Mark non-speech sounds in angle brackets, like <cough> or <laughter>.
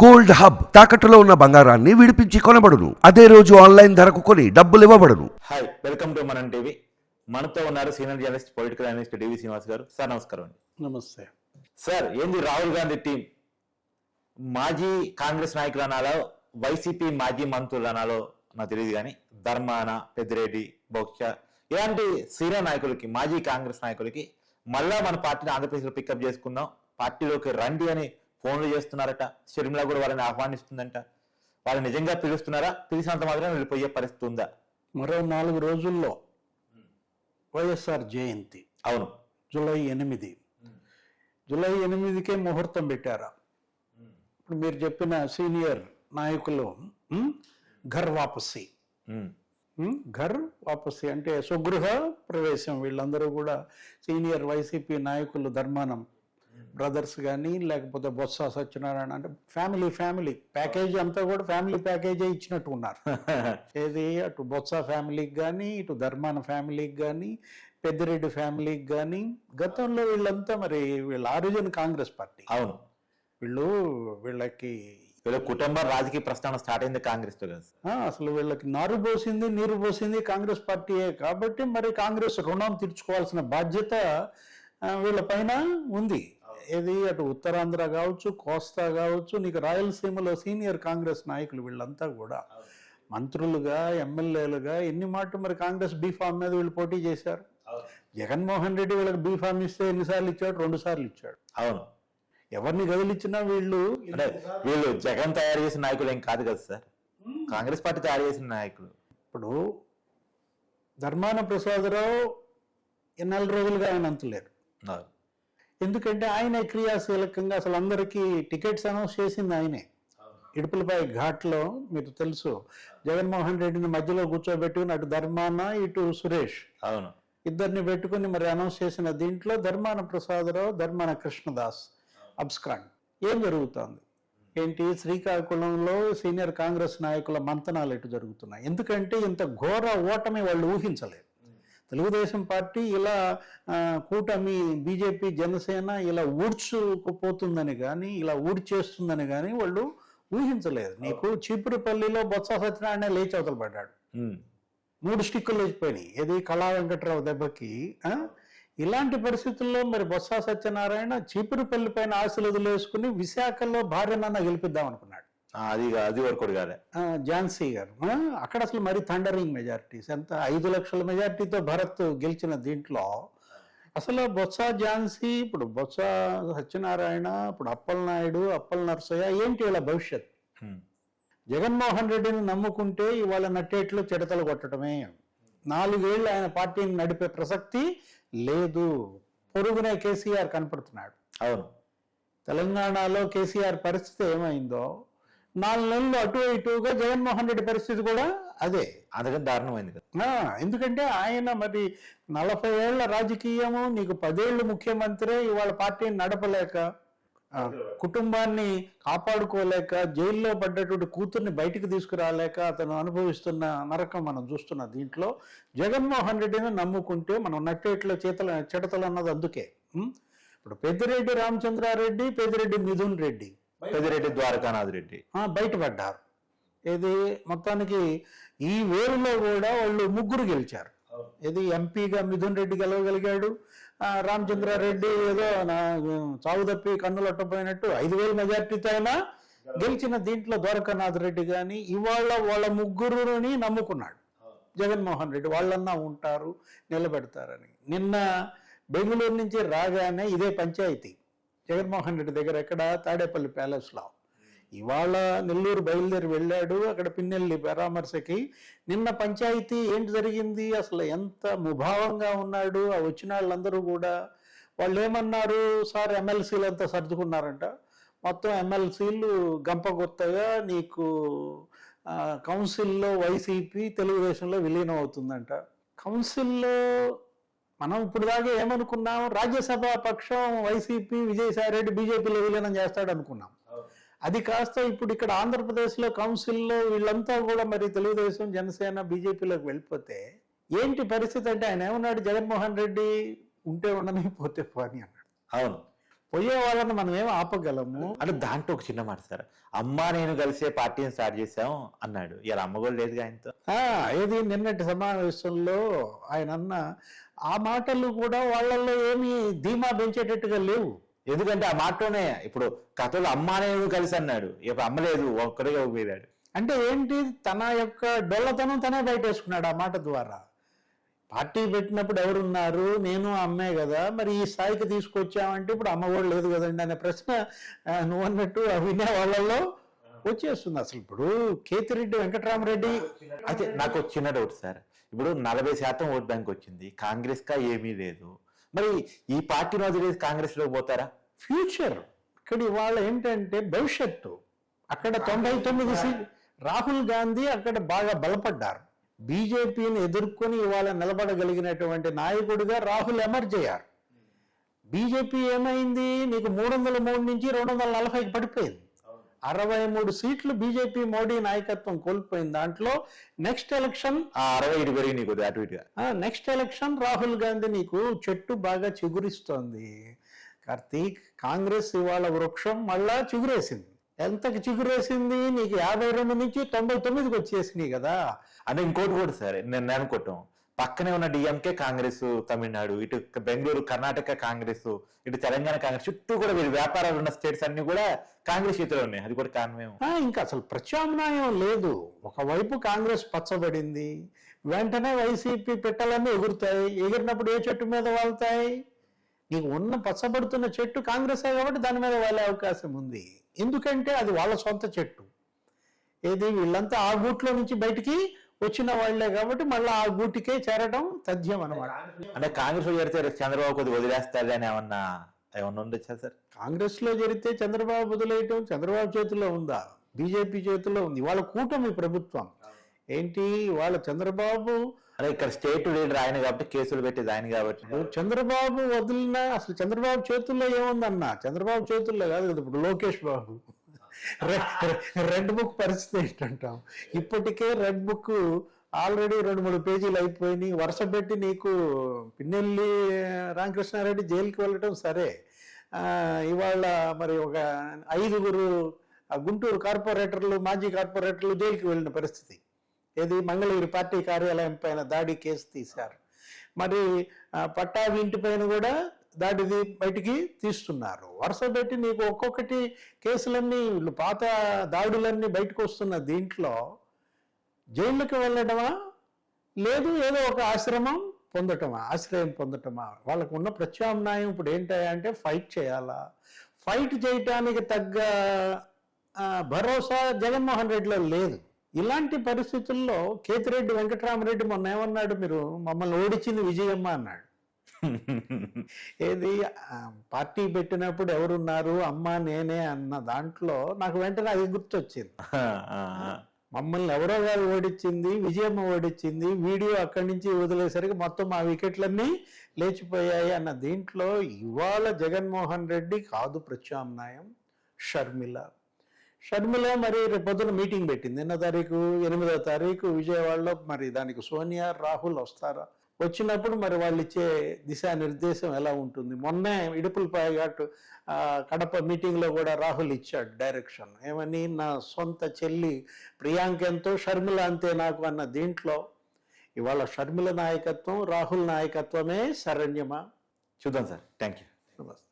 Gold hub తాకట్టులో ఉన్న బంగారాన్ని విడిపించి కొనబడును. అదే రోజు ఆన్లైన్ ధరకు కొని డబ్బులు ఇవ్వబడును. Hi welcome to Manam TV. మనతో ఉన్నారు senior journalist political analyst DV Srinivas garu. Sir నమస్కారం అండి. నమస్తే. సార్ ఏంది రాహుల్ గాంధీ టీం? మాజీ కాంగ్రెస్ నాయకులు అనాలో వైసీపీ మాజీ మంత్రులు అనాలో నాకు తెలియదు కానీ ధర్మాన పెద్దిరెడ్డి బొక్ష ఇలాంటి సీనియర్ నాయకులకి మాజీ కాంగ్రెస్ నాయకులకి మళ్ళా మన పార్టీని ఆంధ్రప్రదేశ్లో పికప్ చేసుకుందాం పార్టీలోకి రండి అని ఫోన్లు చేస్తున్నారట షర్మిల కూడా వాళ్ళని ఆహ్వానిస్తుందంట. వాళ్ళు నిజంగా పిలుస్తున్నారా? పిలిచినంత మాత్రం వెళ్ళిపోయే పరిస్థితి ఉందా? మరో నాలుగు రోజుల్లో వైఎస్ఆర్ జయంతి. అవును. జూలై ఎనిమిది. జూలై ఎనిమిదికే ముహూర్తం పెట్టారా. ఇప్పుడు మీరు చెప్పిన సీనియర్ నాయకులు ఘర్ వాపసి. ఘర్ వాపసి అంటే స్వగృహ ప్రవేశం. వీళ్ళందరూ కూడా సీనియర్ వైసీపీ నాయకులు ధర్మానం. బ్రదర్స్ కానీ లేకపోతే బొత్స సత్యనారాయణ అంటే ఫ్యామిలీ ఫ్యామిలీ. ప్యాకేజీ అంతా కూడా ఫ్యామిలీ ప్యాకేజీ ఇచ్చినట్టు ఉన్నారు. <laughs> ఏది? అటు బొత్స ఫ్యామిలీకి కానీ ఇటు ధర్మాన ఫ్యామిలీకి కానీ పెద్దిరెడ్డి ఫ్యామిలీకి కానీ గతంలో వీళ్ళంతా మరి వీళ్ళ ఆరిజిన్ కాంగ్రెస్ పార్టీ. అవును. వీళ్ళు వీళ్ళకి వీళ్ళ కుటుంబ రాజకీయ ప్రస్థానం స్టార్ట్ అయింది కాంగ్రెస్తో అసలు వీళ్ళకి నారు పోసింది నీరు పోసింది కాంగ్రెస్ పార్టీయే కాబట్టి మరి కాంగ్రెస్ రుణం తీర్చుకోవాల్సిన బాధ్యత వీళ్ళ పైన ఉంది. ఏది అటు ఉత్తరాంధ్ర కావచ్చు కోస్తా కావచ్చు నీకు రాయలసీమలో సీనియర్ కాంగ్రెస్ నాయకులు వీళ్ళంతా కూడా మంత్రులుగా ఎమ్మెల్యేలుగా ఎన్ని మాట మరి కాంగ్రెస్ బీఫామ్ మీద వీళ్ళు పోటీ చేశారు? జగన్మోహన్ రెడ్డి వీళ్ళకి బీఫామ్ ఇస్తే ఎన్నిసార్లు ఇచ్చాడు? రెండు సార్లు ఇచ్చాడు. అవును. ఎవరిని కదిలిచ్చినా వీళ్ళు అంటే వీళ్ళు జగన్ తయారు చేసిన నాయకులు ఏం కాదు కదా సార్? కాంగ్రెస్ పార్టీ తయారు చేసిన నాయకులు. ఇప్పుడు ధర్మాన ప్రసాదరావు ఈ నెల రోజులుగా ఆయన అంతులేరు. ఎందుకంటే ఆయన క్రియాశీలకంగా అసలు అందరికీ టికెట్స్ అనౌన్స్ చేసింది ఆయనే. ఇడుపులపై ఘాట్లో మీరు తెలుసు జగన్మోహన్ రెడ్డిని మధ్యలో కూర్చోబెట్టుకుని అటు ధర్మాన ఇటు సురేష్ అవును. ఇద్దరిని పెట్టుకుని మరి అనౌన్స్ చేసిన దీంట్లో ధర్మాన ప్రసాదరావు ధర్మాన కృష్ణదాస్ అబ్స్కాండ్ ఏం జరుగుతోంది? ఏంటి? శ్రీకాకుళంలో సీనియర్ కాంగ్రెస్ నాయకుల మంతనాలు ఎటు జరుగుతున్నాయి? ఎందుకంటే ఇంత ఘోర ఓటమి వాళ్ళు ఊహించలేదు. తెలుగుదేశం పార్టీ ఇలా కూటమి బీజేపీ జనసేన ఇలా ఊడ్చుకుపోతుందని కానీ ఇలా ఊడ్చేస్తుందని కానీ వాళ్ళు ఊహించలేదు నీకు చీపురుపల్లిలో బొత్స సత్యనారాయణ లేచి అవతల పడ్డాడు. మూడు స్టిక్కులు లేచిపోయినాయి ఏది కళా వెంకట్రావు దెబ్బకి? ఇలాంటి పరిస్థితుల్లో మరి బొత్స సత్యనారాయణ చీపురుపల్లి పైన ఆశలు వదిలేసుకుని విశాఖలో భార్యనన్న గెలిపిద్దాం అనుకున్నాడు అది అది వరకు ఝాన్సీ గారు? అక్కడ అసలు మరి థండరింగ్ మెజారిటీస్ ఎంత ఐదు లక్షల మెజారిటీతో భరత్ గెలిచిన దీంట్లో అసలు బొత్స ఝాన్సీ ఇప్పుడు బొత్స సత్యనారాయణ ఇప్పుడు అప్పలనాయుడు అప్పల నరసయ్య ఏంటి వీళ్ళ భవిష్యత్. జగన్మోహన్ రెడ్డిని నమ్ముకుంటే ఇవాళ నట్టేట్లు చెడతలు కొట్టడమే. నాలుగేళ్ళు ఆయన పార్టీని నడిపే ప్రసక్తి లేదు. పొరుగునే కేసీఆర్ కనపడుతున్నాడు. అవును. తెలంగాణలో కేసీఆర్ పరిస్థితి ఏమైందో నాలుగు నెలలు అటు ఇటుగా జగన్మోహన్ రెడ్డి పరిస్థితి కూడా అదే. అందుకని దారుణమైంది కదా ఎందుకంటే ఆయన మరి నలభై ఏళ్ళ రాజకీయము నీకు పదేళ్ళు ముఖ్యమంత్రి ఇవాళ పార్టీని నడపలేక కుటుంబాన్ని కాపాడుకోలేక జైల్లో పడ్డటువంటి కూతుర్ని బయటికి తీసుకురాలేక అతను అనుభవిస్తున్న నరకం మనం చూస్తున్న దీంట్లో జగన్మోహన్ రెడ్డిని నమ్ముకుంటే మనం నట్టేట్లో చేతల చెడతలు అన్నది అందుకే? ఇప్పుడు పెద్దిరెడ్డి రామచంద్రారెడ్డి పెద్దిరెడ్డి మిథున్ రెడ్డి. పెద్దిరెడ్డి ద్వారకానాథ్ రెడ్డి. బయటపడ్డారు. ఇది మొత్తానికి ఈ వేరులో కూడా వాళ్ళు ముగ్గురు గెలిచారు. ఇది ఎంపీగా మిథున్ రెడ్డి గెలవగలిగాడు రామచంద్రారెడ్డి ఏదో నా చావు తప్పి కన్నులట్టపోయినట్టు ఐదు వేల మెజార్టీతో అయినా గెలిచిన దీంట్లో ద్వారకానాథ్ రెడ్డి కానీ ఇవాళ వాళ్ళ ముగ్గురుని నమ్ముకున్నాడు. జగన్మోహన్ రెడ్డి వాళ్ళన్నా ఉంటారు నిలబెడతారని. నిన్న బెంగళూరు నుంచి రాగానే ఇదే పంచాయతీ. జగన్మోహన్ రెడ్డి దగ్గర ఎక్కడ? తాడేపల్లి ప్యాలెస్లో ఇవాళ నెల్లూరు బయలుదేరి వెళ్ళాడు. అక్కడ పిన్నెల్లి పరామర్శకి నిన్న పంచాయతీ ఏంటి జరిగింది? అసలు ఎంత ముభావంగా ఉన్నాడు? ఆ వచ్చిన వాళ్ళందరూ కూడా వాళ్ళు ఏమన్నారు సార్ ఎమ్మెల్సీలు అంతా సర్దుకున్నారంట. మొత్తం ఎమ్మెల్సీలు గంపగొత్తగా నీకు కౌన్సిల్లో వైసీపీ తెలుగుదేశంలో విలీనం అవుతుందంట. కౌన్సిల్లో మనం ఇప్పుడు దాకా ఏమనుకున్నాం? రాజ్యసభ పక్షం వైసీపీ విజయసాయి రెడ్డి బీజేపీలో విలీనం చేస్తాడు అనుకున్నాం అది కాస్త ఇప్పుడు ఇక్కడ ఆంధ్రప్రదేశ్లో కౌన్సిల్లో వీళ్ళంతా కూడా మరి తెలుగుదేశం జనసేన బీజేపీలోకి వెళ్ళిపోతే ఏంటి పరిస్థితి అంటే ఆయన ఏమన్నాడు? జగన్మోహన్ రెడ్డి ఉంటే ఉండని పోతే పోని అన్నాడు. అవును. పోయే వాళ్ళని మనం ఏం ఆపగలము? అంటే దాంట్లో ఒక చిన్న మాట సార్. అమ్మ నేను కలిసే పార్టీని స్టార్ట్ చేసాం అన్నాడు. ఇలా అమ్మ కూడా లేదుగా ఆయనతో. ఏది నిన్నటి సమావేశంలో ఆయన అన్న ఆ మాటలు కూడా వాళ్ళల్లో ఏమీ ధీమా పెంచేటట్టుగా లేవు. ఎందుకంటే ఆ మాటలోనే ఇప్పుడు కథలో అమ్మ నేను కలిసి అన్నాడు. ఇప్పుడు అమ్మ లేదు ఒక్కడిగా పోయాడు అంటే ఏంటి? తన యొక్క డొల్లతనం తనే బయటేసుకున్నాడు ఆ మాట ద్వారా. పార్టీ పెట్టినప్పుడు ఎవరున్నారు? నేను అమ్మే కదా. మరి ఈ స్థాయికి తీసుకొచ్చామంటే ఇప్పుడు అమ్మ కూడా లేదు కదండి అనే ప్రశ్న నువ్వు అన్నట్టు వినే వాళ్ళలో వచ్చేస్తుంది. అసలు ఇప్పుడు కేతిరెడ్డి వెంకటరామరెడ్డి అయితే నాకు చిన్న డౌట్ సార్. ఇప్పుడు నలభై శాతం ఓట్ బ్యాంక్ వచ్చింది. కాంగ్రెస్ కా ఏమీ లేదు. మరి ఈ పార్టీని వదిలేసి కాంగ్రెస్లో పోతారా? ఫ్యూచర్. ఇక్కడ ఇవాళ ఏంటంటే భవిష్యత్తు. అక్కడ తొంభై తొమ్మిది రాహుల్ గాంధీ అక్కడ బాగా బలపడ్డారు. బీజేపీని ఎదుర్కొని ఇవాళ నిలబడగలిగినటువంటి నాయకుడిగా రాహుల్ ఎమర్జ్ అయ్యారు. బీజేపీ ఏమైంది? నీకు మూడు వందల మూడు నుంచి రెండు వందల నలభైకి పడిపోయింది. అరవై మూడు సీట్లు బీజేపీ మోడీ నాయకత్వం కోల్పోయింది దాంట్లో నెక్స్ట్ ఎలక్షన్ అరవై ఇటు పెరిగి నీకు అటు ఇటుగా నెక్స్ట్ ఎలక్షన్ రాహుల్ గాంధీ నీకు చెట్టు బాగా చిగురిస్తోంది. కార్తీక్ కాంగ్రెస్ ఇవాళ వృక్షం మళ్ళా చిగురేసింది. ఎంతకి చిగురేసింది నీకు యాభై రెండు నుంచి తొంభై తొమ్మిదికి వచ్చేసినాయి కదా. అంటే ఇంకోటి కూడా సార్ నేను అనుకోవటం. పక్కనే ఉన్న డిఎంకే కాంగ్రెస్ తమిళనాడు ఇటు బెంగళూరు కర్ణాటక కాంగ్రెస్ ఇటు తెలంగాణ కాంగ్రెస్ చుట్టూ కూడా వీరి వ్యాపారాలు ఉన్న స్టేట్స్ అన్ని కూడా కాంగ్రెస్ చేతిలో ఉన్నాయి. అది కూడా కారణమేమో ఇంకా అసలు ప్రత్యామ్నాయం లేదు. ఒకవైపు కాంగ్రెస్ పచ్చబడింది వెంటనే వైసీపీ పెట్టాలన్నీ ఎగురుతాయి ఎగిరినప్పుడు ఏ చెట్టు మీద వాళ్తాయి? నీకు ఉన్న పచ్చబడుతున్న చెట్టు కాంగ్రెసే కాబట్టి దాని మీద వాళ్ళే అవకాశం ఉంది. ఎందుకంటే అది వాళ్ళ సొంత చెట్టు. ఏది? వీళ్ళంతా ఆ గూట్లో నుంచి బయటికి వచ్చిన వాళ్ళే కాబట్టి మళ్ళీ ఆ గూటికే చేరడం తథ్యం అనమాట అంటే కాంగ్రెస్లో చేరితే చంద్రబాబు కొద్దిగా వదిలేస్తారు అని ఏమన్నా ఏమన్నా ఉండొచ్చా సార్? కాంగ్రెస్లో జరిగితే చంద్రబాబు వదిలేయటం చంద్రబాబు చేతిలో ఉందా? బీజేపీ చేతిలో ఉంది. వాళ్ళ కూటమి ప్రభుత్వం. ఏంటి? వాళ్ళ చంద్రబాబు అదే ఇక్కడ స్టేట్ లీడర్ ఆయన కాబట్టి కేసులు పెట్టేది ఆయన కాబట్టి. చంద్రబాబు వదిలిన అసలు చంద్రబాబు చేతుల్లో ఏముందన్న? చంద్రబాబు చేతుల్లో కాదు కదా ఇప్పుడు లోకేష్ బాబు. రెడ్- బుక్ పరిస్థితి ఏంటంటాం ఇప్పటికే రెడ్ బుక్ ఆల్రెడీ రెండు మూడు పేజీలు అయిపోయినాయి. వరుస పెట్టి నీకు పిన్నెల్లి రామకృష్ణారెడ్డి జైలుకి వెళ్ళటం సరే. ఇవాళ మరి ఒక ఐదుగురు ఆ గుంటూరు కార్పొరేటర్లు మాజీ కార్పొరేటర్లు జైలుకి వెళ్ళిన పరిస్థితి. ఏది? మంగళగిరి పార్టీ కార్యాలయం పైన దాడి కేసు తీశారు. మరి ఆ, పట్టాభి ఇంటి పైన కూడా దాడిది బయటికి తీస్తున్నారు. వరుస పెట్టి నీకు ఒక్కొక్కటి కేసులన్నీ వీళ్ళు పాత దాడులన్నీ బయటకు వస్తున్న దీంట్లో జైళ్ళకి వెళ్ళడమా లేదు ఏదో ఒక ఆశ్రమం పొందటమా? ఆశ్రయం పొందటమా? వాళ్ళకు ఉన్న ప్రత్యామ్నాయం ఇప్పుడు ఏంటంటే ఫైట్ చేయాలా? ఫైట్ చేయటానికి తగ్గ భరోసా జగన్మోహన్ రెడ్డిలో లేదు. ఇలాంటి పరిస్థితుల్లో కేతిరెడ్డి వెంకటరామరెడ్డి మొన్న ఏమన్నాడు మీరు? మమ్మల్ని ఓడించింది విజయమ్మ అన్నాడు. <laughs> ఏది? పార్టీ పెట్టినప్పుడు ఎవరున్నారు? అమ్మ నేనే అన్న దాంట్లో నాకు వెంటనే అది గుర్తొచ్చింది. <laughs> మమ్మల్ని ఎవరో గారు ఓడించింది విజయమ్మ ఓడించింది వీడియో అక్కడి నుంచి వదిలేసరికి మొత్తం ఆ వికెట్లన్నీ లేచిపోయాయి అన్న దీంట్లో ఇవాళ జగన్మోహన్ రెడ్డి కాదు ప్రత్యామ్నాయం షర్మిల. షర్మిల మరి రేపు పొద్దున మీటింగ్ పెట్టింది. ఎన్నో తారీఖు? ఎనిమిదో తారీఖు విజయవాడలో మరి దానికి సోనియా రాహుల్ వస్తారా? వచ్చినప్పుడు మరి వాళ్ళు ఇచ్చే దిశానిర్దేశం ఎలా ఉంటుంది? మొన్నే ఇడుపులపాయ ఘాట్ కడప మీటింగ్లో కూడా రాహుల్ ఇచ్చాడు డైరెక్షన్ ఏమని? నా సొంత చెల్లి ప్రియాంక ఎంతో షర్మిల అంతే నాకు అన్న దీంట్లో ఇవాళ షర్మిల నాయకత్వం రాహుల్ నాయకత్వమే శరణ్యమా? చూద్దాం సార్. థ్యాంక్ యూ నమస్తే.